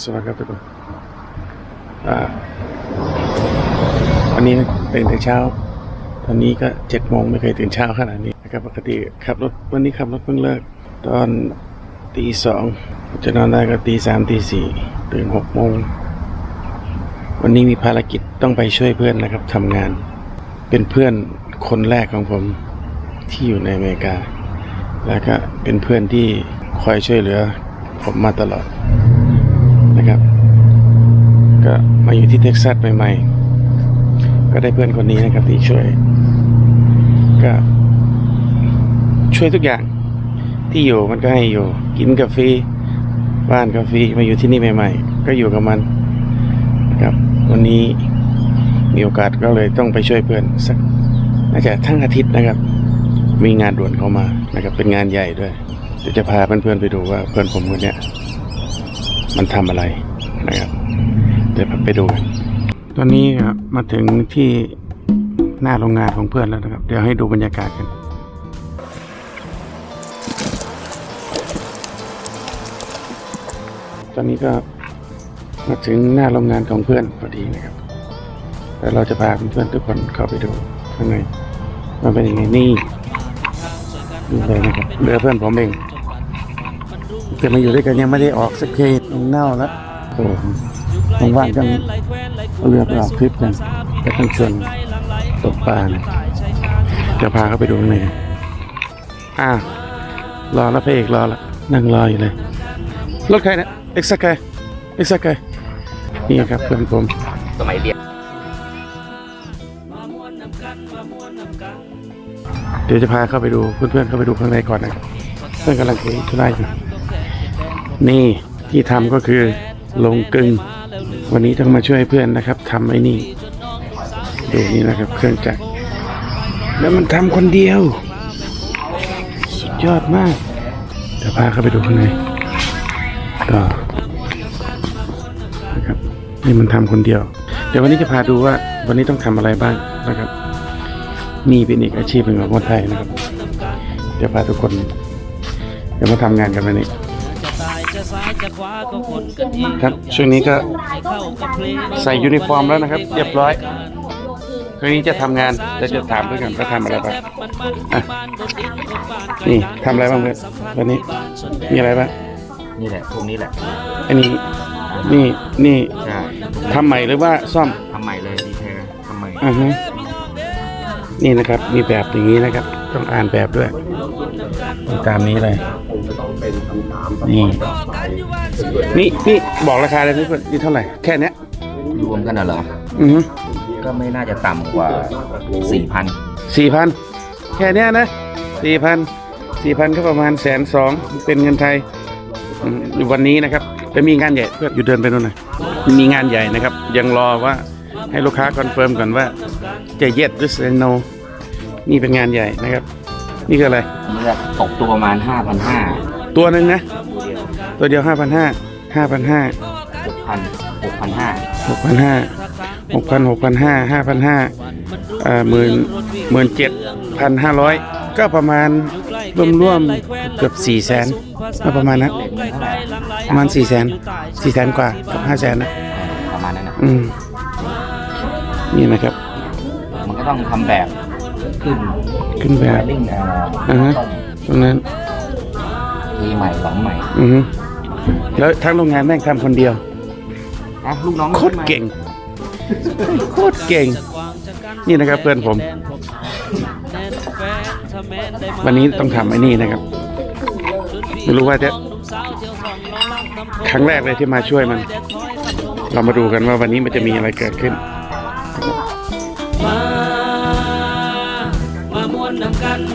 สวัสดีครับทุกคนวันนี้ตื่นแต่เช้า ตอนนี้ก็เจ็ดโมงไม่เคยตื่นเช้าขนาดนี้นะครับปกติขับรถวันนี้ขับรถเพิ่งเลิก ตอนตีสองจะนอนได้ก็ตีสามตีสี่ตื่นหกโมงวันนี้มีภารกิจต้องไปช่วยเพื่อนนะครับทำงาน เป็นเพื่อนคนแรกของผมที่อยู่ในอเมริกา แล้วก็เป็นเพื่อนที่คอยช่วยเหลือผมมาตลอด ก็มาอยู่ที่เท็กซัสใหม่ๆ ก็ได้เพื่อนคนนี้นะครับที่ช่วย ก็ช่วยทุกอย่างที่อยู่มันก็ให้อยู่ กินกาแฟบ้านกาแฟมาอยู่ที่นี่ใหม่ ๆ ก็อยู่กับมันนะครับวันนี้มีโอกาสก็เลยต้องไปช่วยเพื่อนสักน่าจะทั้งอาทิตย์นะครับ มีงานด่วนเข้ามานะครับเป็นงานใหญ่ด้วยเดี๋ยวจะพาเพื่อนๆไปดูว่าเพื่อนผมคนนี้มันทำอะไรนะครับ เดี๋ยวไปดูกันตอนนี้ครับมาถึงที่หน้าโรงงานของเพื่อนแล้วนะครับ เดี๋ยวให้ดูบรรยากาศกันตอนนี้ก็มาถึงหน้าโรงงานของเพื่อนพอดีนะครับแล้วเราจะพาเพื่อนทุกคนเข้าไปดูข้างในว่าเป็นยังไงนี่นี่เลยนะครับเหลือเพื่อนผมเองเพื่มาอยู่ด้วยกันยังไม่ได้ออกสักทียังเน่าแล้วโอ้โห ว่างๆกันเอาเรือไปออกทริปกันไปทั้งชวนตกปลาเนี่ยจะพาเขาไปดูข้างในอ่ารอแล้วพระเอกรอล้วนั่งรออยู่เลยรถใครเนี่ยเอ็กซ์ไกเอ็กซ์ไกนี่ครับเพื่อนผมสมัยเรียนเดี๋ยวจะพาเข้าไปดูเพื่อนๆเข้าไปดูข้างในก่อนนะเพื่อนกำลังคุยธุระอยู่นี่ที่ทำก็คือลงกึ่ง วันนี้ต้องมาช่วยเพื่อนนะครับทำไอ้นี่ ดูนี่นะครับ เครื่องจักร แล้วมันทำคนเดียว สุดยอดมากเดี๋ยวพาเข้าไปดูข้างในก็นะครับนี่มันทำคนเดียว เดี๋ยววันนี้จะพาดูว่า วันนี้ต้องทำอะไรบ้างนะครับ นี่เป็นอีกอาชีพหนึ่งของคนไทยนะครับ เดี๋ยวพาทุกคนเดี๋ยวมาทำงานกันวันนี้ ครับช่วงนี้ก็ใส่ยูนิฟอร์มแล้วนะครับ เรียบร้อยคืนนี้จะทำงานจะจะถามด้วยกันว่าทำอะไรบ้างอะนี่ทำอะไรบ้างเพื่อนวันนี้มีอะไรบ้างนี่แหละพวกนี้แหละอันนี้นี่นี่ใช่ทำใหม่หรือว่าซ่อมทำใหม่เลยดีเทลทำใหม่อ่าฮะนี่นะครับมีแบบอย่างนี้นะครับ ต้องอ่านแบบด้วยตามนี้เลยนี่นี่นี่บอกราคาเลยนี่นี่เท่าไหร่แค่เนี้ยรวมกันน่ะเหรออือก็ไม่น่าจะต่ำกว่าสี่พันสี่พันแค่เนี้ยนะสี่พันสี่พันก็ประมาณแสนสองเป็นเงินไทยอืมวันนี้นะครับจะมีงานใหญ่เพื่อนอยู่เดินไปนู่นหน่อยมีงานใหญ่นะครับ ยังรอว่าให้ลูกค้าคอนเฟิร์มก่อนว่าจะเย็ดหรือเซโน นี่เป็นงานใหญ่นะครับ นี่คืออะไรนี่จะตกตัวประมาณห้าพันห้าตัวหนึ่งนะ ตัวเดียวห้าพันห้าห้าพันห้าหกพันหกพันห้าหกพันห้าหกพันหกพันห้าห้าพันห้าเอ่อหมื่นหมื่นเจ็ดพันห้าร้อยก็ประมาณรวมๆเกือบสี่แสนก็ประมาณนั้นประมาณสี่แสนสี่แสนกว่ากับห้าแสนนะประมาณนั้นนะอืมนี่นะครับ มันก็ต้องทำแบบ ขึ้นขึ้นแบบ ลิงอ่าอ่าฮะ ตรงนั้น ทีใหม่หลังใหม่อือฮึแล้วทั้งโรงงานแม่งทำคนเดียว อะลูกน้องโคตรเก่ง โคตรเก่ง นี่นะครับเพื่อนผม วันนี้ต้องทำไอ้นี่นะครับ ไม่รู้ว่าจะครั้งแรกเลยที่มาช่วยมัน เรามาดูกันว่าวันนี้มันจะมีอะไรเกิดขึ้น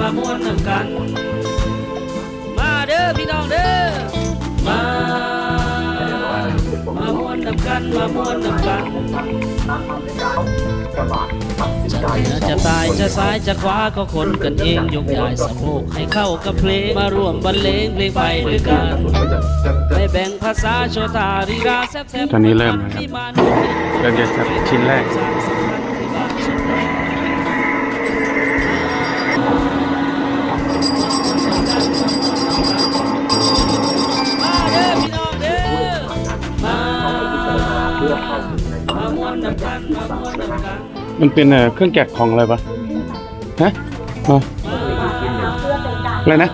มามวนนำกัน มาเด้อพี่น้องเด้อ มา มามวนนำกันมามวนนำกันจะตายจะซ้ายจะขวาก็คนกันเองยกย้ายสะโพกให้เข้ากับเพลงมาร่วมบรรเลงเพลงไปด้วยกันไม่แบ่งภาษาโชตารีราแซ่บๆตอนนี้เริ่มแล้วครับ เริ่มจะจับชิ้นแรก มันเป็นเอ่อเครื่องจักรของอะไรปะฮะอ๋ออะไรนะ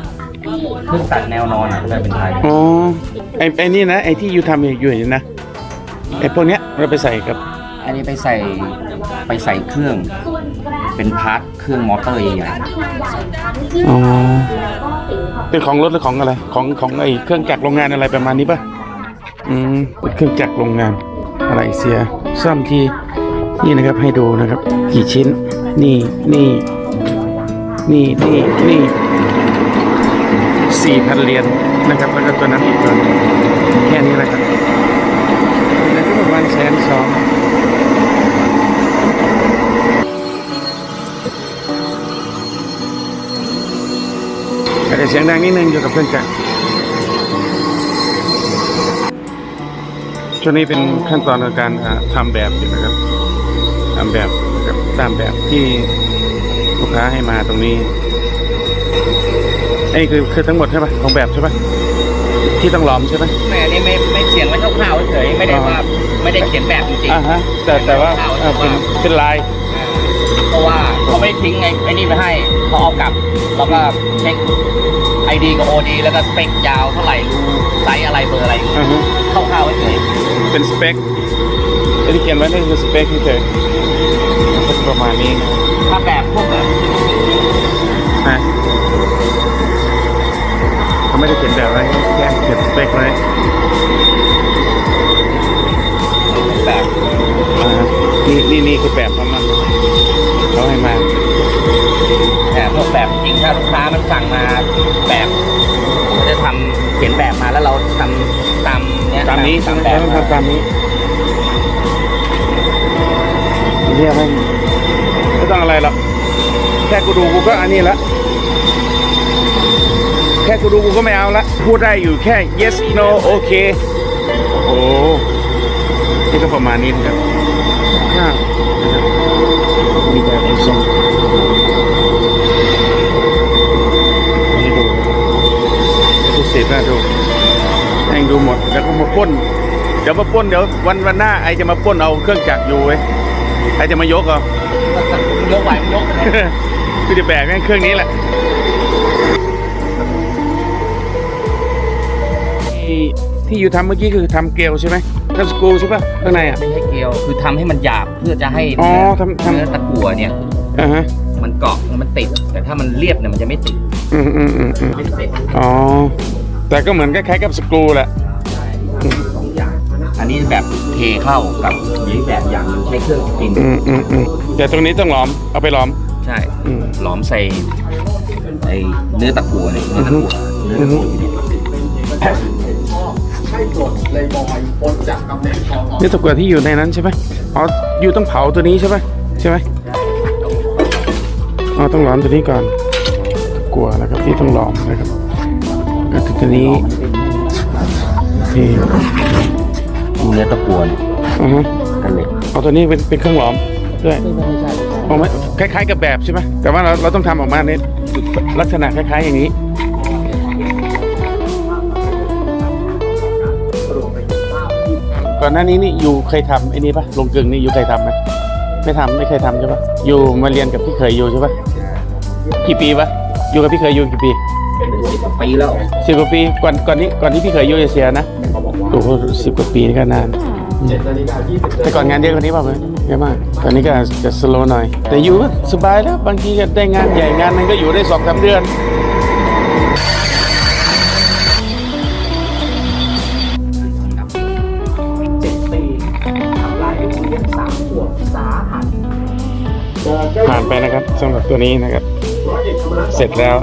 เครื่องตัดแนวนอนอะแต่เป็นไทยอ๋อไอ้ไอ้นี่นะไอ้ที่ยูทำอยู่อยู่นะไอ้พวกเนี้ยเราไปใส่กับอันนี้ไปใส่ไปใส่เครื่อง เป็นพาร์ทเครื่องมอเตอร์ใหญ่อ๋อเป็นของรถหรือของอะไร ของของไอ้เครื่องจักรโรงงานอะไรประมาณนี้ปะอืมเป็นเครื่องจักรโรงงานอะไรเสียซ่อมที นี่นะครับให้ดูนะครับ กี่ชิ้น นี่นี่นี่นี่นี่สี่พันเหรียญนะครับแล้วก็ตัวนั้นอีกตัวนึงแค่นี้แหละครับแล้วก็ประมาณแสนสองอาจจะเสียงดังนิดนึงอยู่กับเพื่อนกันช่วงนี้เป็นขั้นตอนในการทำแบบอยู่นะครับ ทำแบบนะครับตามแบบที่ลูกค้าให้มาตรงนี้ไอ้คือคือทั้งหมดใช่ปะของแบบใช่ปะที่ต้องหลอมใช่ปะๆแม่อันนี้ไม่ไม่เขียนไว้คร่าวๆเฉยๆไม่ได้ว่าไม่ได้เขียนแบบจริงอ่าฮะแต่แต่ว่าอ่าเป็นเป็นลายๆเพราะว่าเขาไม่ได้ทิ้งไอ้ไอ้นี่ไปให้เขาเอากลับแล้วก็เช็คไอดีกับโอดีแล้วก็สเปคยาวเท่าไหร่รูไซส์อะไรเบอร์อะไรอ่าฮะคร่าวๆไว้เฉยเป็นสเปคไอ้ ที่เขียนไว้นี่คือสเปคเฉยๆก็จะประมาณนี้นะถ้าแบบพวกแบบฮะเขาไม่ได้เขียนแบบไว้แค่เขียนสเปคไว้แบบอ่าฮะนี่นี่นี่คือแบบเขามาเขาให้มาแต่พวกแบบจริงถ้าลูกค้ามันสั่งมาแบบเขาจะทำเขียนแบบมาแล้วเราทำตามเนี้ยตามนี้ตามใช่ไหมแบบต้องทำตามนี้ เรียกให้ไม่ต้องอะไรหรอกแค่กูดูกูก็อันนี้ละแค่กูดูกูก็ไม่เอาละพูดได้อยู่แค่ yes no okay โอ้โหนี่ก็ประมาณนี้นะครับข้าวนะครับมีแบบไอ้ทรงนี่ดูดูเสร็จแล้วดูแม่งดูหมดแล้วก็มาปล้น เดี๋ยวมาปล้นเดี๋ยววันวันหน้าไอจะมาปล้นเอาเครื่องจักรอยู่เว้ย ไอจะมายกเหรอยกไหวมันยกคือจะแบกแม่งเครื่องนี้แหละที่ที่อยู่ทำเมื่อกี้คือทำเกลียวใช่ไหมทำสกรูใช่ปะข้างในอะไม่ใช่เกลียวคือทำให้มันหยาบเพื่อจะให้อ๋อเนื้อทำทำเนื้อตะกั่วเนี่ยอ่าฮะมันเกาะแล้วมันติด แต่ถ้ามันเรียบเนี่ยมันจะไม่ติดอืมอืมอืมอืมไม่ติดอ๋อแต่ก็เหมือนคล้ายๆกับสกรูแหละ แบบเทเข้ากับยีแบบอย่างหนึ่งใช้เครื่องสปินอืมอืมอืมแต่ตรงนี้ต้องหลอมเอาไปหลอม ใช่อืม หลอมใส่ไอ้เนื้อตะกั่วเนี่ยเนื้อตะกั่วเนื้อตะกั่วอยู่เนี่ยนี่ตะกั่วที่อยู่ในนั้นใช่ไหมอ๋ออยู่ต้องเผาตัวนี้ใช่ไหมใช่ไหมอ๋อต้องหลอมตัวนี้ก่อนตะกั่วนะครับที่ต้องหลอมนะครับแล้วตัวนี้ที่ เนื้อตะกั่วเนี่ยอือฮึกันเหล็กเอาตัวนี้เป็นเป็นเครื่องหลอมด้วยเอาไหมคล้ายๆกับแบบใช่ไหมแต่ว่าเราเราต้องทำออกมาในลักษณะคล้ายๆอย่างนี้ ก่อนหน้านี้นี่อยู่เคยทำไอ้นี่ปะลงกึ่งนี่อยู่เคยทำไหมไม่ทำไม่เคยทำใช่ปะอยู่มาเรียนกับพี่เคยอยู่ใช่ปะกี่ปีปะอยู่กับพี่เคยอยู่กี่ปีเป็นสิบกว่าปีแล้วสิบกว่าปีก่อนก่อนนี้ก่อนที่พี่เคยอยู่จะเสียนะ โอ้โหสิบกว่าปีนี่ก็นานแต่ก่อนงานเยอะกว่านี้เปล่าไหมเยอะมาก ตอนนี้ก็จะสโลหน่อย แต่อยู่ก็สบายแล้ว บางทีก็ได้งานใหญ่งานนั้นก็อยู่ได้สองสามเดือนเจ็ดปีทำลายลูกเลี้ยงสามขวบสาหัสผ่านไปนะครับสำหรับตัวนี้นะครับ เสร็จแล้ว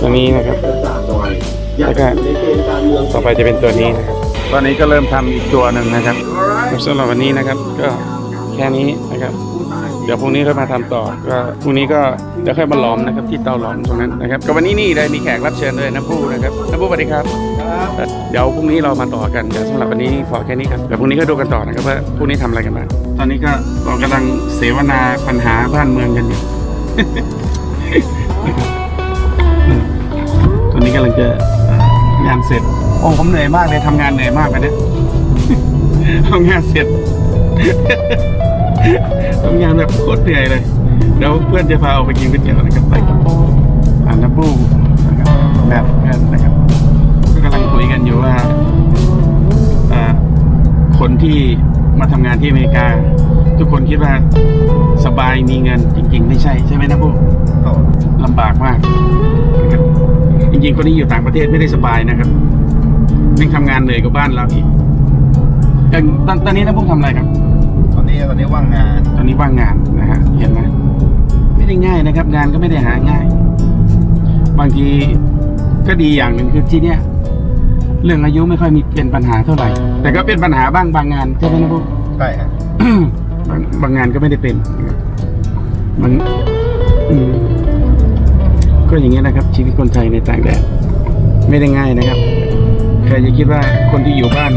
ตัวนี้นะครับ แล้วก็ต่อไปจะเป็นตัวนี้นะครับ ตอนนี้ก็เริ่มทำอีกตัวหนึ่งนะครับสำหรับวันนี้นะครับ ก็แค่นี้นะครับ เดี๋ยวพรุ่งนี้ค่อยมาทำต่อ ก็พรุ่งนี้ก็เดี๋ยวค่อยมาหลอมนะครับ ที่เตาหลอมตรงนั้นนะครับ ก็วันนี้นี่เลยมีแขกรับเชิญด้วยน้ำผู้นะครับน้ำผู้สวัสดีครับ เดี๋ยวพรุ่งนี้เรามาต่อกันเดี๋ยวสำหรับวันนี้พอแค่นี้ครับเดี๋ยวพรุ่งนี้ก็ดูกันต่อนะครับว่าพรุ่งนี้ทำอะไรกันบ้างตอนนี้ก็เรากำลังเสวนาปัญหาบ้านเมืองกันอยู่ตอนนี้กำลังจะเอ่อ งานเสร็จ โอ้ผมเหนื่อยมากเลยทำงานเหนื่อยมากเลยเนี่ยทำงานเสร็จทำงานแบบโคตรเหนื่อยเลยเดี๋ยวเพื่อนจะพาออกไปกินก๋วยเตี๋ยวนะครับไปอ่านน้ำบูนะครับแบบกันนะครับก็กำลังคุยกันอยู่ว่าคนที่มาทำงานที่อเมริกา ทุกคนคิดว่าสบายมีเงินจริง ๆ ไม่ใช่ใช่ไหมนะบูลำบากมากนะครับจริงๆคนที่อยู่ต่างประเทศไม่ได้สบายนะครับไม่งทำงานเหนื่อยกว่าบ้านเราอีกอย่างตอนตอนนี้นะพวกทำอะไรครับ ตอนนี้ตอนนี้ว่างงาน ตอนนี้ว่างงานนะฮะเห็นไหมไม่ได้ง่ายนะครับ งานก็ไม่ได้หาง่าย บางทีก็ดีอย่างหนึ่งคือที่เนี้ยเรื่องอายุไม่ค่อยมีเป็นปัญหาเท่าไหร่ แต่ก็เป็นปัญหาบ้างบางงานใช่ไหมนะพวกใช่ฮะบางบางงานก็ไม่ได้เป็นนะครับางก็อย่างเงี้ยนะครับ ชีวิตคนไทยในต่างแดนไม่ได้ง่ายนะครับใครจะคิดว่าคนที่อยู่บ้าน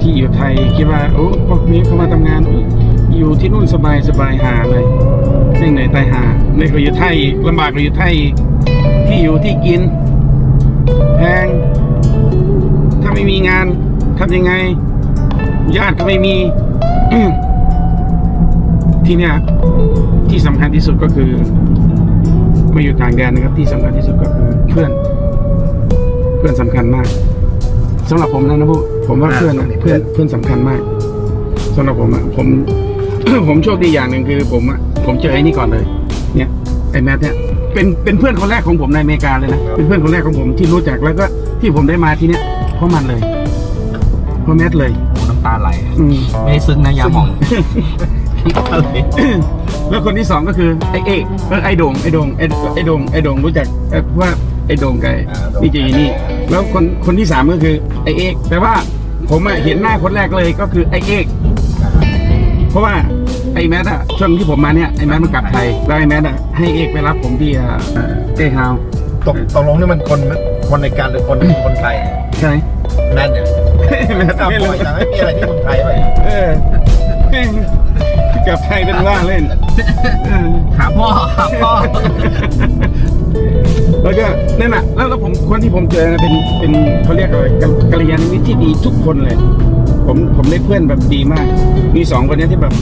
ที่อยู่ไทยคิดว่าโอ้พวกนี้เขามาทำงานอยู่ที่นู่นสบายสบายหาเลยสิ่งไหนตายหาในก็อยู่ไทยลำบากกว่าอยู่ไทยที่อยู่ที่กินแพงถ้าไม่มีงานทำยังไง ญาติก็ไม่มี ที่เนี่ยที่สำคัญที่สุดก็คือมาอยู่ต่างแดนนะครับ ที่สำคัญที่สุดก็คือเพื่อน เพื่อนสำคัญมากสำหรับผมนะนะพูผมว่าเพื่อนนะเพื่อนเพื่อนสำคัญมากสำหรับผมอะผมผมโชคดีอย่างหนึ่งคือ ผมอะผมเจอไอ้นี่ก่อนเลย เนี่ยไอ้แมทเนี่ยเป็นเป็นเพื่อนคนแรกของผมในอเมริกาเลยนะเป็นเพื่อนคนแรกของผมที่รู้จักแล้วก็ที่ผมได้มาที่เนี้ยเพราะมันเลยเพราะแมทเลยน้ำตา ไหลอืมไม่ได้ซึ้งนะยาหมองอะไรแล้วคนที่สองก็คือไอ้เอกเออไอ้โดงไอ้โดงไอ้ไอ้โดงไอ้โดงรู้จักเอ่อว่าไอ้โดงไก่นี่จะอยู่นี่ แล้วคนคนที่สามก็คือไอ้เอกแต่ว่าผมอะเห็นหน้าคนแรกเลยก็คือไอ้เอกเพราะว่าไอ้แมทอะช่วงที่ผมมาเนี่ยไอ้แมทมันกลับไทยแล้วไอ้แมทอะให้เอกไปรับผมที่เอ่อเอ้ฮาวตกตกลงนี่มันคน คนในการหรือคนคนไทยใช่ไหมแม่นเนี่ยแมทอ้าวไม่โอ้รู้ยแต่ไม่มีอะไรที่คนไทยเลยเออกลับไทยเป็นว่าเล่นเออหาพ่อหาพ่อแล้วก็นั่นน่ะแล้วแล้วผมคนที่ผมเจอนะเป็นเป็นเขาเรียกอะไรกัลกัลยาณมิตรที่ดีทุกคนเลย ผมผมได้เพื่อนแบบดีมาก มีสองคนเนี้ยที่แบบ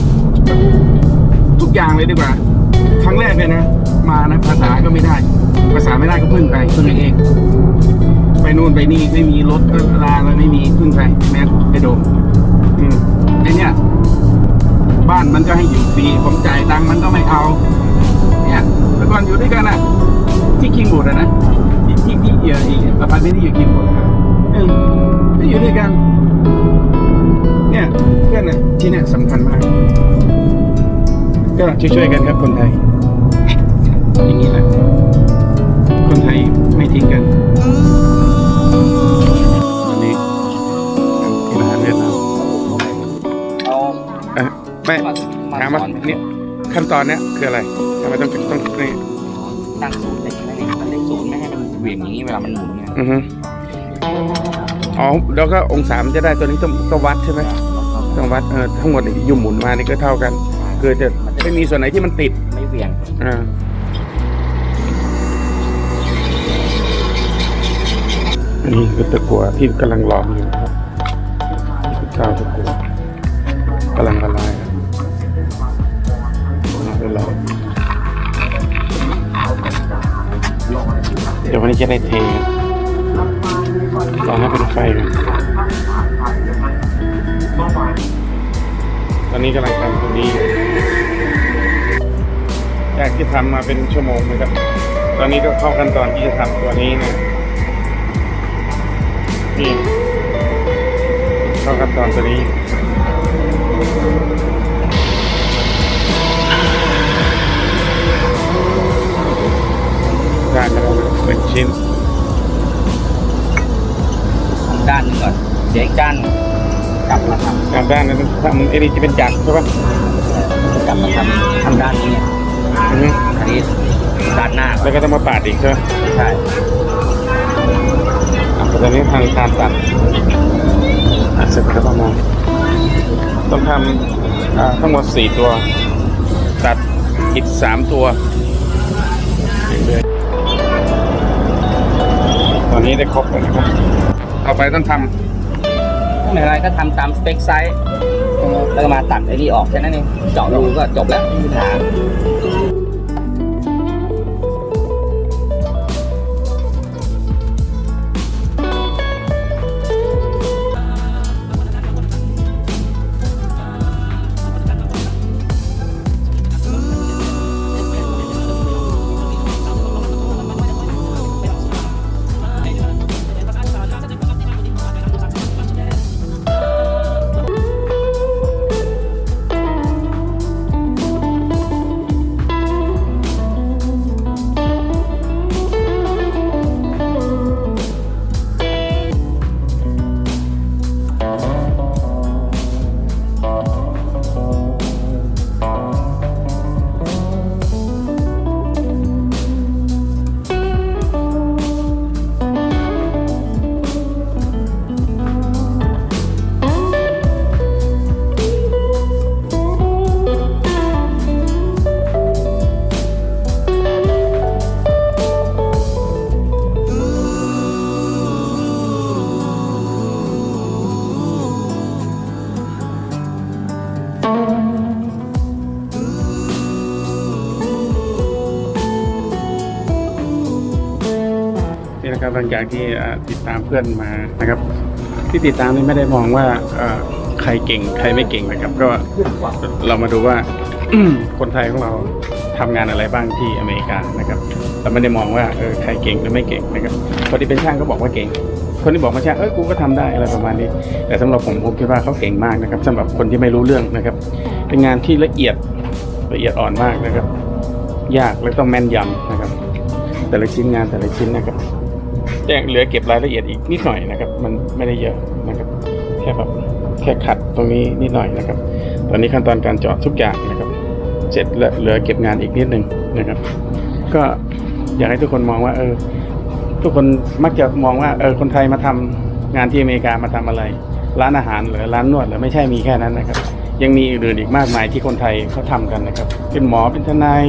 ทุกอย่างเลยดีกว่า ครั้งแรกเลยนะ มานะภาษาก็ไม่ได้ ภาษาไม่ได้ก็พึ่งไปพึ่งเอง ไปนู่นไปนี่ไม่มีรถก็ลาแล้วไม่มีพึ่งใครแมสไปโดมอืมไอเนี้ยบ้านมันก็ให้อยู่ฟรีผมจ่ายตังค์มันก็ไม่เอา เนี่ยแต่ก่อนอยู่ด้วยกันอะที่คิงบูดอะนะที่ที่ที่เอ่อไอ้อพาร์ตเมนต์ที่อยู่คิงบูดอะเออที่อยู่ด้วยกัน เนี่ยเพื่อนอะที่เนี่ยสำคัญมาก ก็ช่วยๆกันครับคนไทยอย่างนี้แหละ คนไทยไม่ทิ้งกันตอนนี้กินอาหารเวียดนามเอาอะไม่มาถามมาสอนเนี่ยขั้นตอนเนี้ยคืออะไรทำไมต้องต้องนี่ตั้งศูนย์เล็กแค่นี้มันเล็กศูนย์ไม่ให้มันเหวี่ยงอย่างนี้เวลามันหมุนเนี่ยอือฮึอ๋อแล้วก็องศามันจะได้ตัวนี้ต้องต้องวัดใช่ไหมต้องวัดเออทั้งหมดอยู่หมุนมานี่ก็เท่ากัน คือจะไม่มีส่วนไหนที่มันติดไม่เหวี่ยงอ่า นนี้คือตะกัวที่กำลังหลอมอยู่ครับนี่คือข้าวตะกัวกำลังละลายครับเอาไปหลอมเดี๋ยววันนี้จะได้เทรอให้เป็นไฟกันตอนนี้กำลังทำตรงนี้อยู่จากที่ทำมาเป็นชั่วโมงนะครับ ตอนนี้ก็เข้าขั้นตอนที่จะทำตัวนี้นะ นี่เข้าขั้นตอนตัวนี้ได้แล้วหนึ่งชิ้นทำด้านหนึงก่อนเดี๋ยวอีกด้านหนึ่งกลับมาทตามด้านนั้นทำไอ้นี่จะเป็นจักรใช่ปะำกลับมาทำทำด้านนี้เนี่ยอือฮึอันนี้ด้านหน้าก่แล้อนวก็ต้องมาปาดอีกใช่ไหมใช่อะ แต่ตอนนี้ทางการตัดอะเสร็จแล้วประมาณต้องทำทั้งหมดสี่ตัว ตัดอีกสามตัวเรื่อยตอนนี้ได้ครบแล้วนะครับต่อไปต้องทำไม่เป็นไรก็ทำตามสเปคไซส์แล้วก็มาตัดไอ้นี่ออกแค่นั้นเองเจาะรูก็จบแล้วไม่มีปัญหา งจากที่ติดตามเพื่อนมานะครับ ที่ติดตามนี่ไม่ได้มองว่าใครเก่งใครไม่เก่งนะครับ ก็เรามาดูว่าคนไทยของเราทำงานอะไรบ้างที่อเมริกานะครับเราไม่ได้มองว่าเออใครเก่งหรือไม่เก่งนะครับคนที่เป็นช่างก็บอกว่าเก่ง คนที่บอกว่าช่างเออกูก็ทำได้อะไรประมาณนี้ แต่สำหรับผมผมคิดว่าเขาเก่งมากนะครับสำหรับคนที่ไม่รู้เรื่องนะครับ เป็นงานที่ละเอียดละเอียดอ่อนมากนะครับ ยากและต้องแม่นยำนะครับ แต่ละชิ้นงานแต่ละชิ้นนะครับ ยังเหลือเก็บรายละเอียดอีกนิดหน่อยนะครับ มันไม่ได้เยอะนะครับ แค่แบบแค่ขัดตรงนี้นิดหน่อยนะครับ ตอนนี้ขั้นตอนการเจาะทุกอย่างนะครับ เสร็จแล้วเหลือเก็บงานอีกนิดหนึ่งนะครับ ก็อยากให้ทุกคนมองว่า เออ ทุกคนมักจะมองว่าเออคนไทยมาทำงานที่อเมริกามาทำอะไร ร้านอาหารหรือร้านนวดหรือไม่ใช่มีแค่นั้นนะครับ ยังมีอื่นอีกมากมายที่คนไทยเขาทำกันนะครับ เป็นหมอเป็นทนาย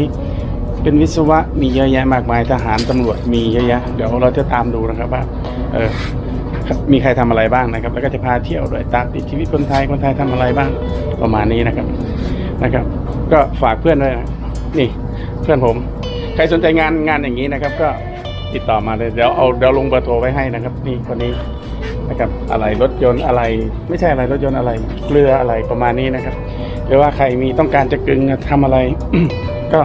เป็นวิศวะมีเยอะแยะมากมายทหารตำรวจมีเยอะแยะเดี๋ยวเราจะตามดูนะครับว่าเออมีใครทำอะไรบ้างนะครับ แล้วก็จะพาเที่ยวด้วยตามติดชีวิตคนไทยคนไทยทำอะไรบ้างประมาณนี้นะครับนะครับ ก็ฝากเพื่อนด้วยนะนี่เพื่อนผม ใครสนใจงานงานอย่างนี้นะครับ ก็ติดต่อมาเลยเดี๋ยวเอาเดี๋ยวลงเบอร์โทรไว้ให้นะครับ นี่คนนี้นะครับอะไรรถยนต์อะไร ไม่ใช่อะไรรถยนต์อะไรเรืออะไรประมาณนี้นะครับหรือว่าใครมีต้องการจะกึงทำอะไร ก็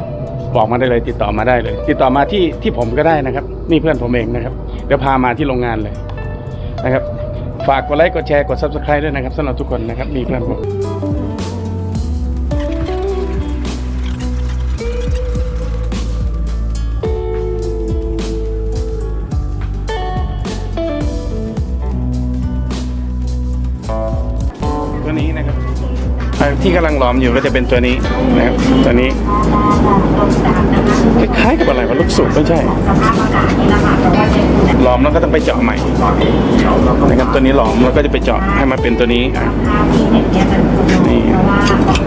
บอกมาได้เลยติดต่อมาได้เลย ติดต่อมาที่ที่ผมก็ได้นะครับ นี่เพื่อนผมเองนะครับ เดี๋ยวพามาที่โรงงานเลยนะครับ ฝากกดไลค์กดแชร์กด subscribe ด้วยนะครับสำหรับทุกคนนะครับ มีเพื่อนผม ที่กำลังหลอมอยู่ก็จะเป็นตัวนี้นะครับตัวนี้คล้ายๆกับอะไรวะลูกสูบไม่ใช่หลอมแล้วก็ต้องไปเจาะใหม่นะครับตัวนี้หลอมแล้วก็จะไปเจาะให้มาเป็นตัวนี้อ่นี่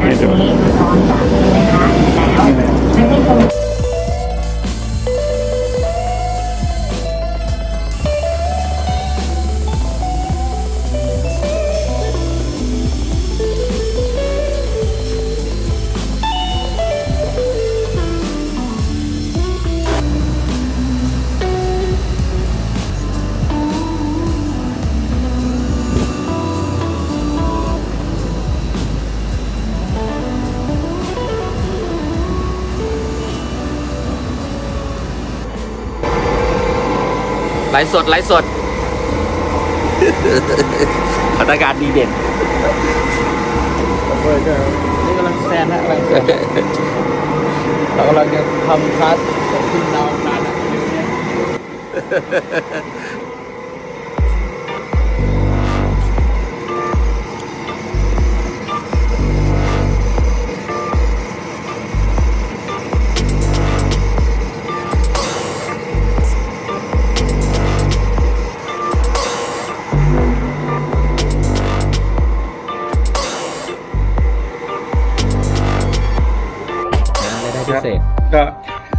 ให้ดู ฟ์สดไลฟ์สดพัฒนาการดีเด่นนี่กำลังแซนนะกำลังแซนเรากำลังจะทำคลาสของขึ้นดาวนารนะ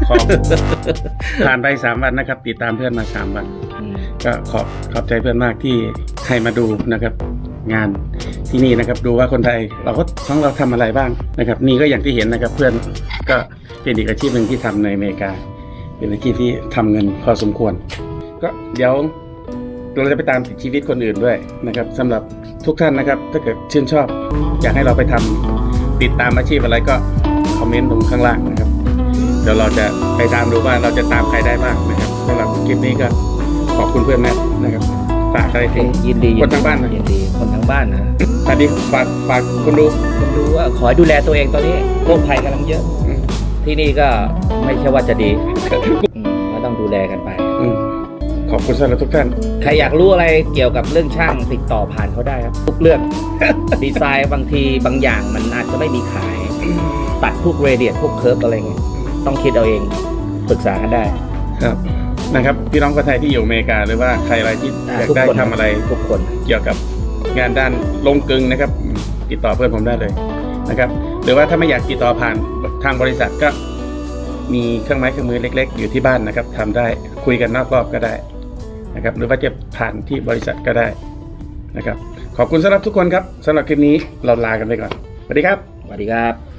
ขอบผ่านไปสามวันนะครับ ติดตามเพื่อนมาสามวัน ก็ขอบขอบใจเพื่อนมากที่ให้มาดูนะครับ งานที่นี่นะครับ ดูว่าคนไทยเราก็ทั้งเราทำอะไรบ้างนะครับ นี่ก็อย่างที่เห็นนะครับ เพื่อนก็เป็นอีกอาชีพหนึ่งที่ทำในอเมริกา เป็นอาชีพที่ทำเงินพอสมควร ก็เดี๋ยวเราจะไปตามติดชีวิตคนอื่นด้วยนะครับสำหรับทุกท่านนะครับ ถ้าเกิดชื่นชอบ อยากให้เราไปทำติดตามอาชีพอะไรก็คอมเมนต์ตรงข้างล่างนะครับ เดี๋ยวเราจะไปตามดูว่าเราจะตามใครได้บ้างนะครับสำหรับคลิปนี้ก็ขอบคุณเพื่อนแมทนะครับฝากอะไรถึงยินดีคนทางบ้านนะยินดีคนทางบ้านนะสวัสดีฝากฝากคุณดูคุณดูว่าขอให้ดูแลตัวเองตอนนี้โรคภัยกำลังเยอะอืมที่นี่ก็ไม่ใช่ว่าจะดีอืมก็ต้องดูแลกันไปอืมขอบคุณสำหรับทุกท่าน ใครอยากรู้อะไรเกี่ยวกับเรื่องช่างติดต่อผ่านเขาได้ครับ ทุกเรื่อง ดีไซน์บางทีบางอย่างมันอาจจะไม่มีขาย ตัดพวกเรเดียพวกเคิร์ฟอะไรเงี้ย ต้องคิดเอาเองปรึกษากันได้ ครับนะครับพี่น้องคนไทยที่อยู่อเมริกาหรือว่าใครอะไรที่อยากทุกได้คน ทำอะไรทุกคน เกี่ยวกับงานด้านลงกลึงนะครับอืมติดต่อเพื่อนผมได้เลยนะครับ หรือว่าถ้าไม่อยากติดต่อผ่านทางบริษัทก็มีเครื่องไม้เครื่องมือเล็ก ๆ อยู่ที่บ้านนะครับทำได้คุยกันนอกรอบก็ได้นะครับ หรือว่าจะผ่านที่บริษัทก็ได้นะครับ ขอบคุณสำหรับทุกคนครับสำหรับคลิปนี้เราลากันไปก่อนสวัสดีครับ สวัสดีครับ